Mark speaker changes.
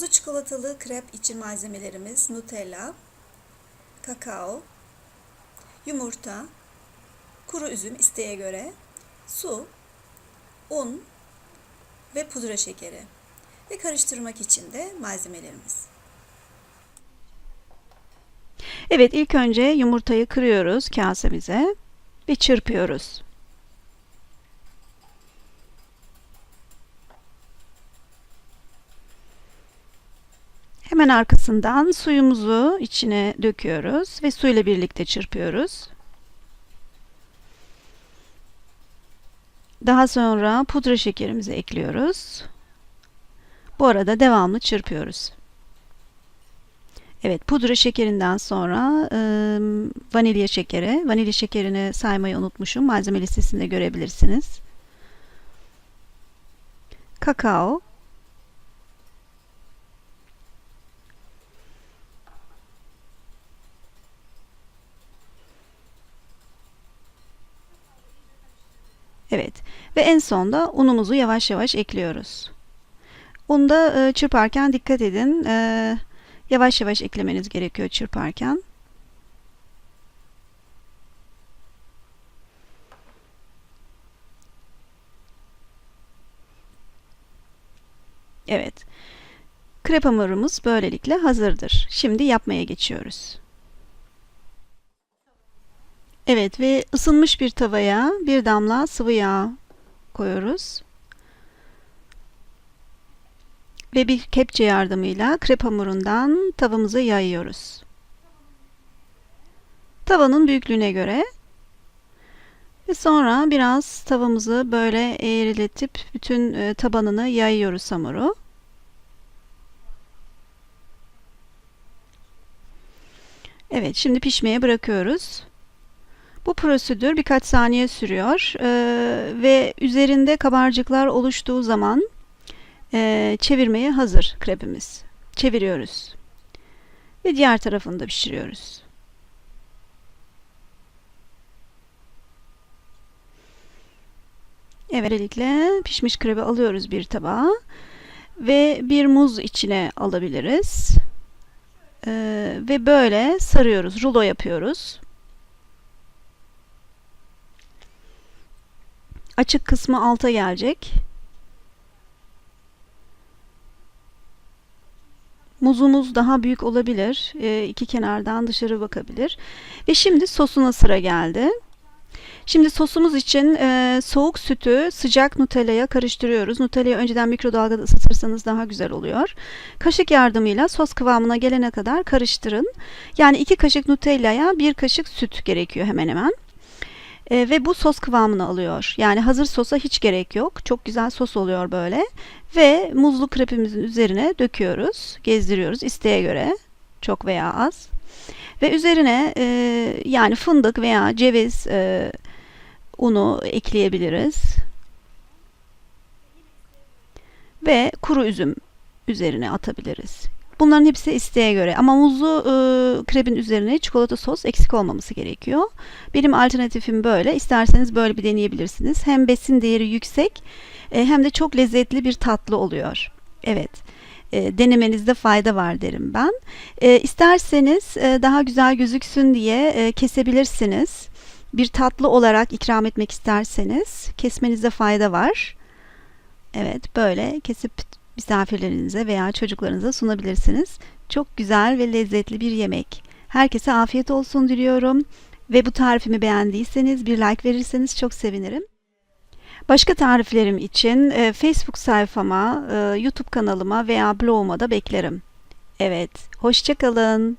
Speaker 1: Çikolatalı krep için malzemelerimiz Nutella, kakao, yumurta, kuru üzüm isteğe göre, su, un ve pudra şekeri ve karıştırmak için de malzemelerimiz.
Speaker 2: Evet ilk önce yumurtayı kırıyoruz kasemize ve çırpıyoruz. Hemen arkasından suyumuzu içine döküyoruz ve suyla birlikte çırpıyoruz. Daha sonra pudra şekerimizi ekliyoruz. Bu arada devamlı çırpıyoruz. Evet, pudra şekerinden sonra e, vanilya şekeri. Vanilya şekerini saymayı unutmuşum. Malzeme listesinde görebilirsiniz. Kakao. Evet ve en sonda unumuzu yavaş yavaş ekliyoruz. Unu da e, çırparken dikkat edin. E, Yavaş yavaş eklemeniz gerekiyor çırparken. Evet. Krep hamurumuz böylelikle hazırdır. Şimdi yapmaya geçiyoruz. Evet ve ısınmış bir tavaya bir damla sıvı yağ koyuyoruz. Ve bir kepçe yardımıyla krep hamurundan tavamıza yayıyoruz. Tavanın büyüklüğüne göre ve sonra biraz tavamızı böyle eğriletip bütün e, tabanını yayıyoruz hamuru. Evet, şimdi pişmeye bırakıyoruz. Bu prosedür birkaç saniye sürüyor ee, ve üzerinde kabarcıklar oluştuğu zaman e, çevirmeye hazır krepimiz. Çeviriyoruz. Ve diğer tarafını da pişiriyoruz. Evet, böylelikle pişmiş krebi alıyoruz bir tabağa ve bir muz içine alabiliriz. Ee, ve böyle sarıyoruz, rulo yapıyoruz. Açık kısmı alta gelecek. Muzumuz daha büyük olabilir. E, iki kenardan dışarı bakabilir. Ve şimdi sosuna sıra geldi. Şimdi sosumuz için e, soğuk sütü sıcak Nutella'ya karıştırıyoruz. Nutella'yı önceden mikrodalgada ısıtırsanız daha güzel oluyor. Kaşık yardımıyla sos kıvamına gelene kadar karıştırın. Yani iki kaşık Nutella'ya bir kaşık süt gerekiyor hemen hemen. E, ve bu sos kıvamını alıyor. Yani hazır sosa hiç gerek yok. Çok güzel sos oluyor böyle. Ve muzlu krepimizin üzerine döküyoruz. Gezdiriyoruz isteğe göre. Çok veya az. Ve üzerine e, yani fındık veya ceviz e, unu ekleyebiliriz. Ve kuru üzüm üzerine atabiliriz. Bunların hepsi isteğe göre ama muzlu e, krebin üzerine çikolata sos eksik olmaması gerekiyor. Benim alternatifim böyle. İsterseniz böyle bir deneyebilirsiniz. Hem besin değeri yüksek e, hem de çok lezzetli bir tatlı oluyor. Evet. E, denemenizde fayda var derim ben. E, isterseniz e, daha güzel gözüksün diye e, kesebilirsiniz. Bir tatlı olarak ikram etmek isterseniz kesmenizde fayda var. Evet böyle kesip misafirlerinize veya çocuklarınıza sunabilirsiniz. Çok güzel ve lezzetli bir yemek. Herkese afiyet olsun diliyorum ve bu tarifimi beğendiyseniz bir like verirseniz çok sevinirim. Başka tariflerim için e, Facebook sayfama, e, YouTube kanalıma veya bloguma da beklerim. Evet, hoşçakalın.